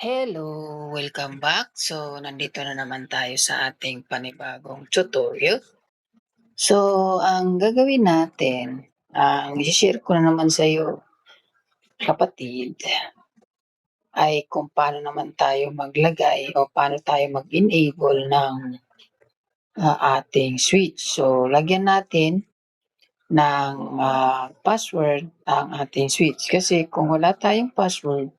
Hello, welcome back. So, nandito na naman tayo sa ating panibagong tutorial. So, ang gagawin natin, ang i-share ko na naman sa iyo, kapatid, ay kung paano naman tayo maglagay o paano tayo mag-enable ng uh, ating switch. So, lagyan natin ng uh, password ang ating switch. Kasi kung wala tayong password,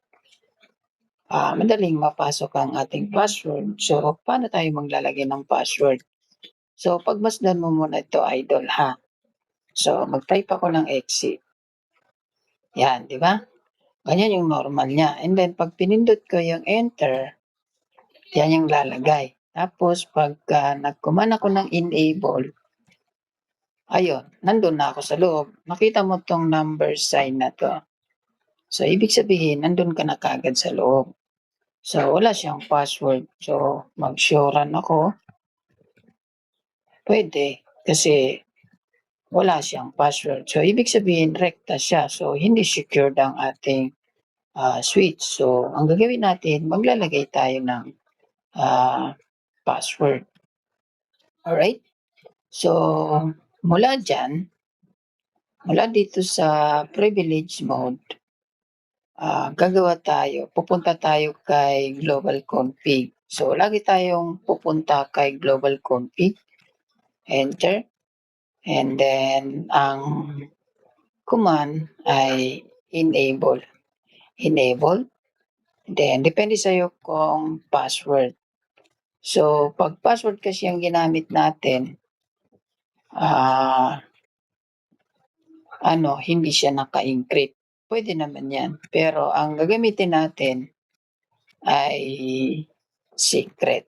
uh, madaling mapasok ang ating password. So, paano tayo maglalagay ng password? So, pagmasdan mo muna ito, idol, ha? So, mag-type ako ng exit. Yan, di ba? Ganyan yung normal niya. And then, pag pinindot ko yung enter, yan yung lalagay. Tapos, pagka uh, nag-command ako ng enable, ayun, nandun na ako sa loob. Nakita mo tong number sign na to. So, ibig sabihin, nandun ka na kagad sa loob. So, wala siyang password. So, mag-shoran ako. Pwede, kasi wala siyang password. So, ibig sabihin, rekta siya. So, hindi secured ang ating uh, switch. So, ang gagawin natin, maglalagay tayo ng uh, password. Alright? So, mula dyan, mula dito sa privilege mode, uh, gagawa tayo, pupunta tayo kay global config. So, lagi tayong pupunta kay global config. Enter. And then, ang command ay enable. Enable. Then, depende sa'yo kung password. So, pag password kasi ang ginamit natin, ah, ano, hindi siya naka-encrypt. Pwede naman yan. Pero ang gagamitin natin ay secret.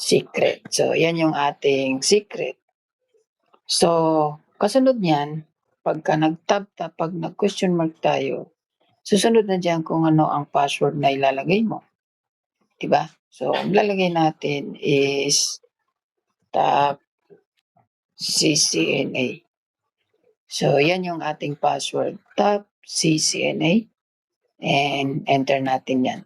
Secret. So, yan yung ating secret. So, kasunod niyan, pagka nag-tab, pag nag-question mark tayo, susunod na dyan kung ano ang password na ilalagay mo. Diba? So, ang lalagay natin is tab CCNA. So, yan yung ating password. Tab CCNA. And enter natin yan.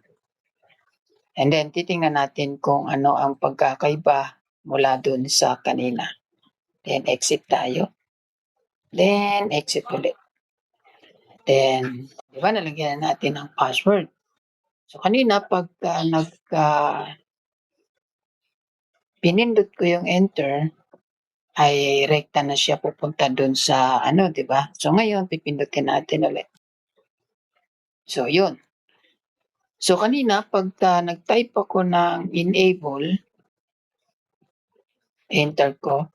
And then, titingnan natin kung ano ang pagkakaiba mula dun sa kanina. Then, exit tayo. Then, exit ulit. Then, di ba, nalagyan natin ang password. So, kanina, pagka nagka pinindot ko yung enter, ay rekta na siya pupunta dun sa ano, di ba? So, ngayon, pipindutin natin ulit. So, yun. So, kanina, pagka nag-type ako ng enable, enter ko,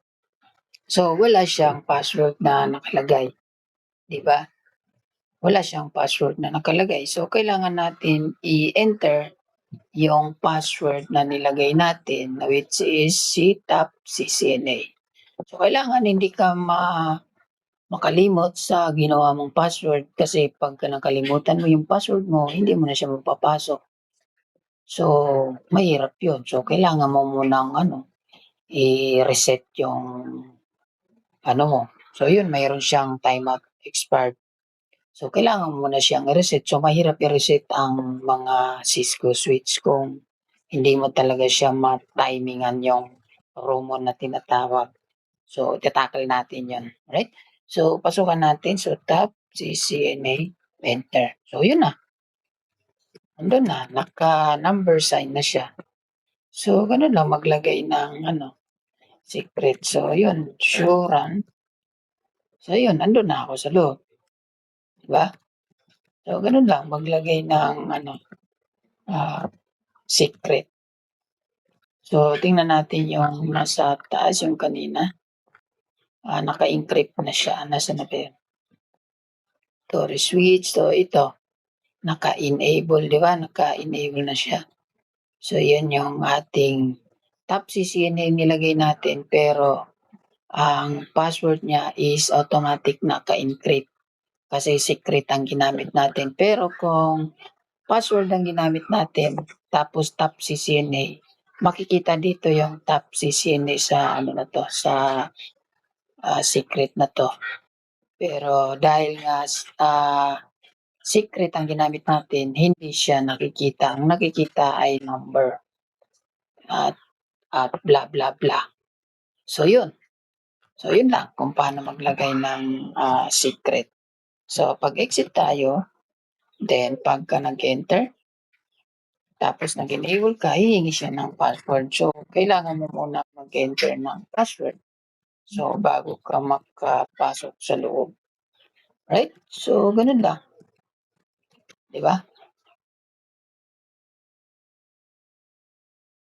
so, wala siyang password na nakalagay. Di ba? Wala siyang password na nakalagay. So, kailangan natin i-enter yung password na nilagay natin, which is CTAP CCNA. So, kailangan hindi ka ma makalimot sa ginawa mong password kasi pagka nakalimutan mo yung password mo, hindi mo na siya mapapasok. So, mahirap yun. So, kailangan mo munang ano, i-reset yung ano mo. So, yun, mayroon siyang timeout expired. So, kailangan mo na siyang i-reset. So, mahirap i-reset ang mga Cisco switch kung hindi mo talaga siya ma-timingan yung room na tinatawag. So, tatakal natin yun. Right? So, pasukan natin. So, tab, CCNA, enter. So, yun na. Andun na. Naka-number sign na siya. So, ganun lang maglagay ng ano, secret. So, yun. Sure run. So, yun. Andun na ako sa loob. Diba? So, ganun lang. Maglagay ng ano, uh, secret. So, tingnan natin yung nasa taas yung kanina uh, naka-encrypt na siya. Nasa na ba yun? To switch. So, ito. Naka-enable, di ba? Naka-enable na siya. So, yan yung ating top CCNA nilagay natin. Pero, ang password niya is automatic naka-encrypt. Kasi secret ang ginamit natin. Pero kung password ang ginamit natin, tapos top CCNA, makikita dito yung top CCNA sa ano na to, sa uh, secret na to. Pero dahil nga uh, secret ang ginamit natin, hindi siya nakikita. Ang nakikita ay number at at blah, blah, blah. So, yun. So, yun lang kung paano maglagay ng, ah, secret. So, pag-exit tayo, then pagka nag-enter tapos nag-enable ka, hihingi siya ng password. So, kailangan mo muna mag-enter ng password. So, bago ka makapasok sa loob. Right? So, ganun lang. 'Di ba?